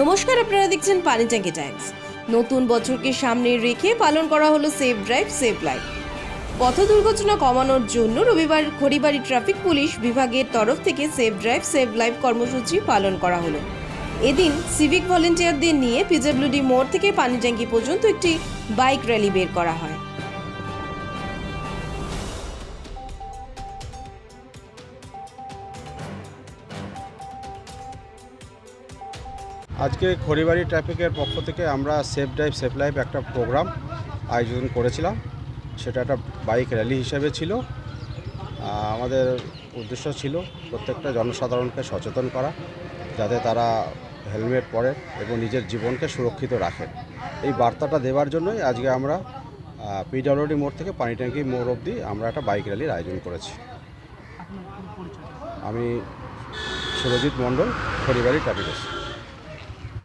নমস্কার, আপনারা দেখছেন পানিট্যাঙ্কি টাইমস। নতুন বছরকে সামনে রেখে পালন করা হলো সেফ ড্রাইভ, সেফ লাইফ। পথ দুর্ঘটনা কমানোর জন্য রবিবার খড়িবাড়ি ট্রাফিক পুলিশ বিভাগের তরফ থেকে সেফ ড্রাইভ সেভ লাইফ কর্মসূচি পালন করা হলো। এদিন সিভিক ভলেন্টিয়ারদের নিয়ে পিডব্লিউডি মোড় থেকে পানিট্যাঙ্কি পর্যন্ত একটি বাইক র্যালি বের করা হয়। আজকে খড়িবাড়ি ট্রাফিকের পক্ষ থেকে আমরা সেফ ড্রাইভ, সেফ লাইফ একটা প্রোগ্রাম আয়োজন করেছিলাম। সেটা একটা বাইক র্যালি হিসেবে ছিল। আমাদের উদ্দেশ্য ছিল প্রত্যেকটা জনসাধারণকে সচেতন করা, যাতে তারা হেলমেট পরে এবং নিজের জীবনকে সুরক্ষিত রাখে এই বার্তাটা দেওয়ার জন্যই আজকে আমরা পিডব্লিউডি মোড় থেকে পানি ট্যাঙ্কি মোড় অবধি আমরা একটা বাইক র্যালির আয়োজন করেছি। আমি সুরজিৎ মণ্ডল, খড়িবাড়ি ট্রাফিক।